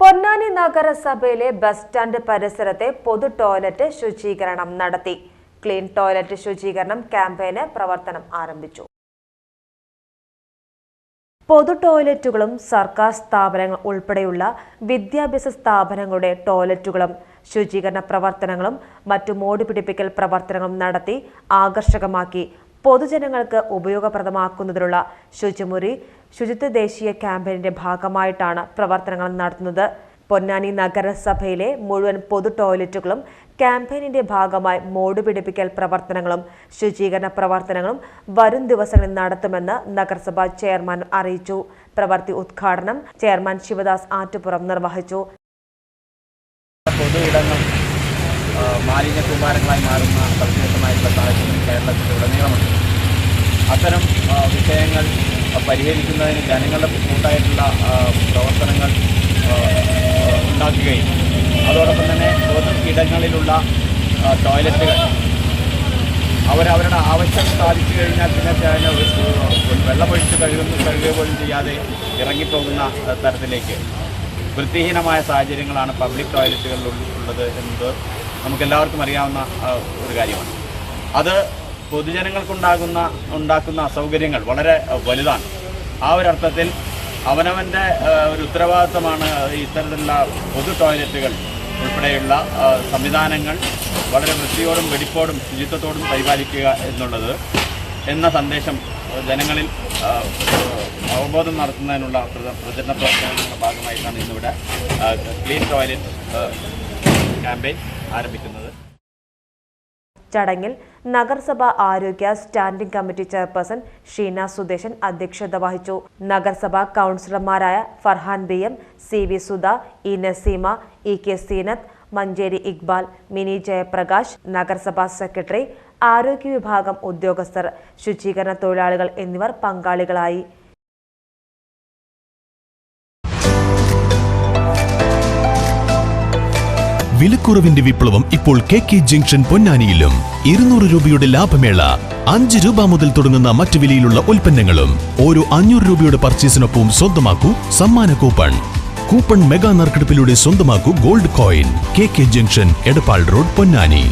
പൊന്നാനി നഗരസഭയിലെ bus stand പരിസരത്തെ പൊതു ടോയ്ലറ്റ് ശുചീകരണം നടത്തി. ക്ലീൻ ടോയ്ലറ്റ് ശുചീകരണം ക്യാമ്പയിന് പ്രവർത്തനം ആരംഭിച്ചു. പൊതു ടോയ്ലറ്റുകളും സർക്കാർ സ്ഥാപനങ്ങൾ ഉൾപ്പെടെയുള്ള വിദ്യാഭ്യാസ സ്ഥാപനങ്ങളുടെ ടോയ്ലറ്റുകളും ശുചീകരണ പ്രവർത്തനങ്ങളും മറ്റു മോടി പിടിപ്പിക്കൽ പ്രവർത്തനങ്ങളും നടത്തി ആകർഷകമാക്കി. പൊതുജനങ്ങൾക്ക് ഉപയോഗപ്രദമാക്കുന്നതിനുള്ള ശുചിമുറി ശുചിത്വ ദേശീയ ക്യാമ്പയിന്റെ ഭാഗമായിട്ടാണ് പ്രവർത്തനങ്ങൾ നടത്തുന്നത്. പൊന്നാനി നഗരസഭയിലെ മുഴുവൻ പൊതു ടോയ്ലറ്റുകളും ക്യാമ്പയിനിന്റെ ഭാഗമായി മോട് പിടിപ്പിക്കൽ പ്രവർത്തനങ്ങളും ശുചീകരണ പ്രവർത്തനങ്ങളും വരും ദിവസങ്ങളിൽ നടത്തുമെന്ന് നഗരസഭ ചെയർമാൻ അറിയിച്ചു. പ്രവൃത്തി ഉദ്ഘാടനം ചെയർമാൻ ശിവദാസ് ആറ്റുപുറം നിർവഹിച്ചു. മാലിന്യ കൂമ്പാരങ്ങളായി മാറുന്ന സവിശേഷമായിട്ടുള്ള സാഹചര്യം കേരളത്തിലുടനീളമുണ്ട്. അത്തരം വിഷയങ്ങൾ പരിഹരിക്കുന്നതിന് ജനങ്ങളുടെ കൂട്ടായിട്ടുള്ള പ്രവർത്തനങ്ങൾ ഉണ്ടാക്കുകയും അതോടൊപ്പം തന്നെ പൊതു ഇടങ്ങളിലുള്ള ആ, ടോയ്ലറ്റുകൾ അവരവരുടെ ആവശ്യം സാധിച്ചു കഴിഞ്ഞാൽ പിന്നെ വെള്ളമൊഴിച്ച് കഴുകുന്ന കഴുകുക പോലും ചെയ്യാതെ ഇറങ്ങിപ്പോകുന്ന തരത്തിലേക്ക് വൃത്തിഹീനമായ സാഹചര്യങ്ങളാണ് പബ്ലിക് ടോയ്ലറ്റുകളിൽ ഉള്ളത് എന്നത് നമുക്കെല്ലാവർക്കും അറിയാവുന്ന ഒരു കാര്യമാണ്. അത് പൊതുജനങ്ങൾക്കുണ്ടാകുന്ന ഉണ്ടാക്കുന്ന അസൗകര്യങ്ങൾ വളരെ വലുതാണ്. ആ ഒരു അർത്ഥത്തിൽ അവനവന്റെ ഒരു ഉത്തരവാദിത്തമാണ് ഇത്തരത്തിലുള്ള പൊതു ടോയ്ലറ്റുകൾ ഉൾപ്പെടെയുള്ള സംവിധാനങ്ങൾ വളരെ വൃത്തിയോടും വെടിപ്പോടും ശുചിത്വത്തോടും പരിപാലിക്കുക എന്നുള്ളത് എന്ന സന്ദേശം ജനങ്ങളിൽ അവബോധം നടത്തുന്നതിനുള്ള പ്രച- പ്രചരണ പ്രവർത്തനങ്ങളുടെ ഭാഗമായിട്ടാണ് ഇന്നിവിടെ ക്ലീൻ ടോയ്ലറ്റ് ക്യാമ്പയിൻ ആരംഭിക്കുന്നത്. ചടങ്ങിൽ നഗരസഭ ആരോഗ്യ standing committee chairperson Sheena Sudheshan അധ്യക്ഷത വഹിച്ചു. നഗരസഭാ കൗൺസിലർമാരായ Farhan B M C V Sudha E Naseema E K Seenath Manjeri Iqbal Mini Jayaprakash നഗരസഭാ സെക്രട്ടറി ആരോഗ്യ വിഭാഗം ഉദ്യോഗസ്ഥർ ശുചീകരണ തൊഴിലാളികൾ എന്നിവർ പങ്കാളികളായി. വിലക്കുറവിന്റെ വിപ്ലവം ഇപ്പോൾ കെ കെ ജംഗ്ഷൻ പൊന്നാനിയിലും. ഇരുന്നൂറ് രൂപയുടെ ലാഭമേള അഞ്ച് രൂപ മുതൽ തുടങ്ങുന്ന മറ്റു വിലയിലുള്ള ഉൽപ്പന്നങ്ങളും ഓരോ അഞ്ഞൂറ് രൂപയുടെ പർച്ചേസിനൊപ്പം സ്വന്തമാക്കൂ സമ്മാന കൂപ്പൺ. കൂപ്പൺ മെഗാ നറുക്കെടുപ്പിലൂടെ സ്വന്തമാക്കൂ gold coin. K K junction Edappal road Ponnani.